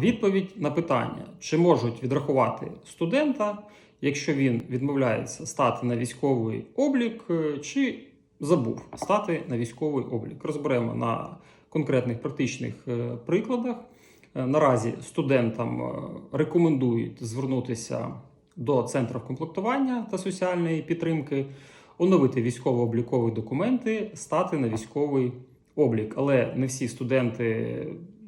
Відповідь на питання, чи можуть відрахувати студента, якщо він відмовляється стати на військовий облік, е, чи забув стати на військовий облік. Розберемо на конкретних практичних е, прикладах. Е, Наразі студентам рекомендують звернутися до центрів комплектування та соціальної підтримки, оновити військово-облікові документи, стати на військовий облік. Але не всі студенти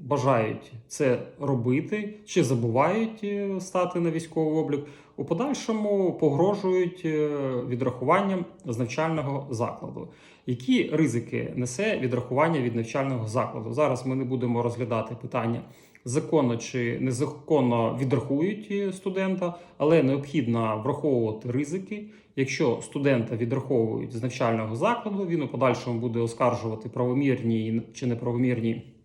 бажають це робити чи забувають е, стати на військовий облік. У подальшому погрожують е, відрахуванням з навчального закладу. Які ризики несе відрахування від навчального закладу? Зараз ми не будемо розглядати питання законно чи незаконно відрахують е, студента, але необхідно враховувати ризики. Якщо студента відраховують з навчального закладу, він у подальшому буде оскаржувати правомірні чи неправомірні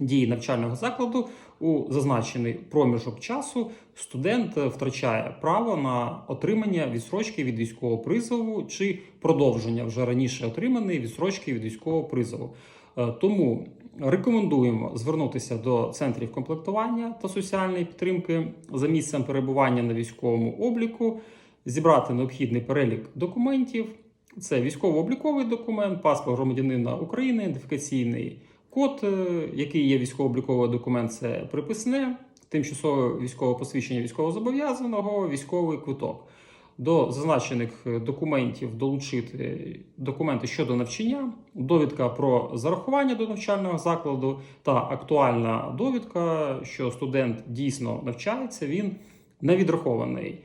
дії навчального закладу у зазначений проміжок часу студент е, втрачає право на отримання відсрочки від військового призову чи продовження вже раніше отриманої відсрочки від військового призову. Е, Тому рекомендуємо звернутися до центрів комплектування та соціальної підтримки за місцем перебування на військовому обліку, зібрати необхідний перелік документів. Це військово-обліковий документ, паспорт громадянина України, ідентифікаційний код, е, який є військово-обліковий документ, це приписне, тимчасове військове посвідчення військовозобов'язаного, військовий квиток. До зазначених е, документів долучити документи щодо навчання, довідка про зарахування до навчального закладу та актуальна довідка, що студент дійсно навчається, він не відрахований.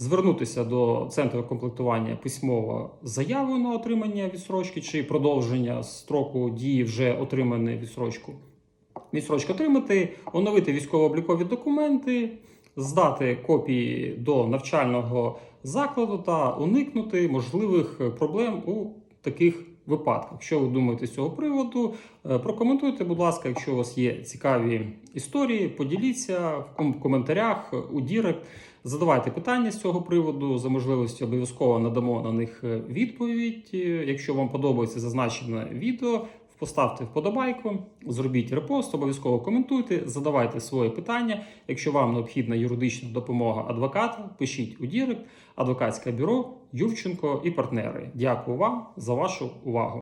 Звернутися до центру комплектування письмово з заявою на отримання відсрочки чи продовження строку дії вже отриманої відсрочку. Відсрочку отримати, оновити військово-облікові документи, здати копії до навчального закладу та уникнути можливих проблем у таких випадках. Що ви думаєте з цього приводу? Е, Прокоментуйте, будь ласка, якщо у вас є цікаві історії, поділіться в ком- коментарях у Дірект. Задавайте питання з цього приводу. За можливості обов'язково надамо на них е, відповідь. Е, Якщо вам подобається зазначене відео, поставте вподобайку, зробіть репост, обов'язково коментуйте, задавайте свої питання. Якщо вам необхідна юридична допомога адвоката, пишіть у Дірект, адвокатське бюро Ювченко і партнери. Дякую вам за вашу увагу.